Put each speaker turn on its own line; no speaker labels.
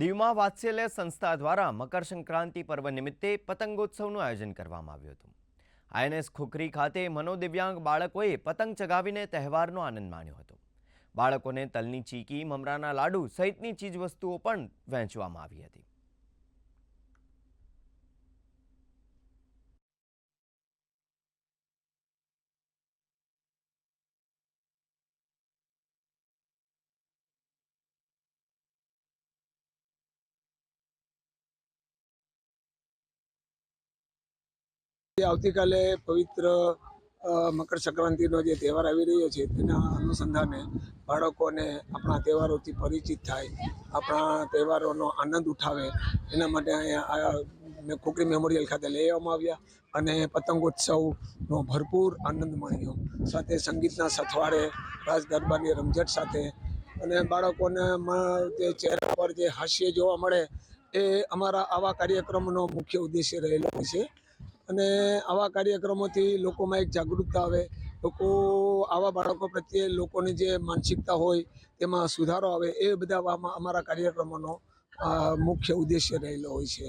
દીવમાં વાત્સલ્ય સંસ્થા દ્વારા મકર સંક્રાંતિ પર્વ નિમિત્તે પતંગોત્સવનું આયોજન કરવામાં આવ્યું હતું. આઈએનએસ ખોખરી ખાતે મનોદિવ્યાંગ બાળકોએ પતંગ ચગાવીને તહેવારનો આનંદ માણ્યો હતો. બાળકોને તલની ચીકી, મમરાના લાડુ સહિતની ચીજવસ્તુઓ પણ વહેંચવામાં આવી હતી.
આવતીકાલે પવિત્ર મકર સંક્રાંતિનો જે તહેવાર આવી રહ્યો છે, તેના અનુસંધાને બાળકોને આપણા તહેવારોથી પરિચિત થાય, આપણા તહેવારોનો આનંદ ઉઠાવે. એના માટે અહીંયા મેં ખોકરી મેમોરિયલ ખાતે લઈ આવવામાં આવ્યા અને પતંગોત્સવનો ભરપૂર આનંદ માણ્યો. સાથે સંગીતના સથવારે, રાસ ગરબાની રમઝટ સાથે અને બાળકોને તે ચહેરા પર જે હાસ્ય જોવા મળે, એ અમારા આવા કાર્યક્રમનો મુખ્ય ઉદ્દેશ્ય રહેલો છે. અને આવા કાર્યક્રમોથી લોકોમાં એક જાગૃતતા આવે. લોકો, આવા બાળકો પ્રત્યે લોકોની જે માનસિકતા હોય, તેમાં સુધારો આવે, એ બધા અમારા કાર્યક્રમોનો મુખ્ય ઉદ્દેશ્ય રહેલો હોય છે.